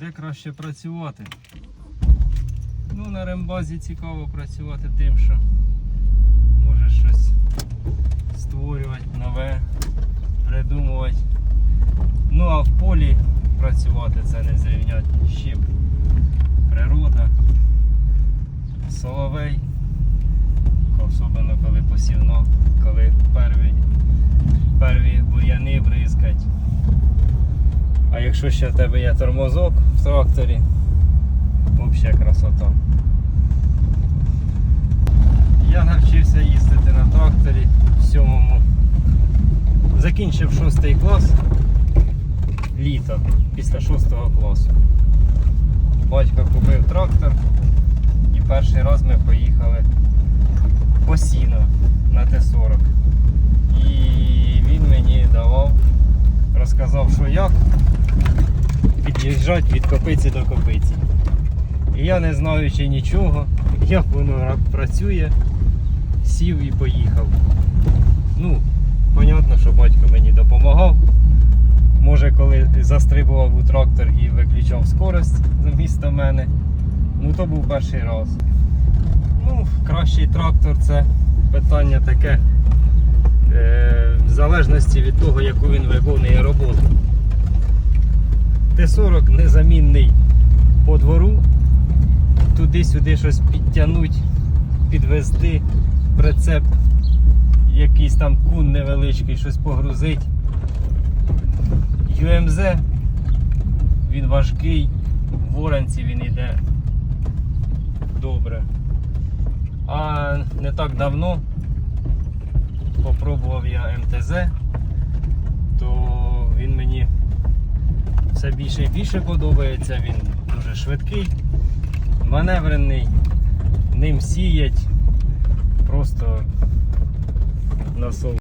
Де краще працювати? Ну, на рембазі цікаво працювати тим, що можеш щось створювати нове, придумувати. Ну а в полі працювати це не зрівнять ні з чим. Природа, соловей, особливо коли посівно, коли перві, якщо ще в тебе є тормозок в тракторі, взагалі красота. Я навчився їздити на тракторі в сьомому. Закінчив шостий клас літо після шостого класу. Батько купив трактор і перший раз ми поїхали по сіно на Т-40. І він мені давав, розказав, що як під'їжджати від копиці до копиці. І я не знаючи нічого, як воно працює, сів і поїхав. Ну, понятно, що батько мені допомагав. Може, коли застрибував у трактор і виключав скорость замісто мене. Ну то був перший раз. Ну, кращий трактор це питання таке. Е, в залежності від того, яку він виконує роботу. Т-40 незамінний по двору. Туди-сюди щось підтягнути, підвести, прицеп, якийсь там кун невеличкий, щось погрузить. UMZ, він важкий, в воранці він йде добре. А не так давно попробував я МТЗ, то він мені все більше і більше подобається, він дуже швидкий, маневрений, ним сіять, просто на сон.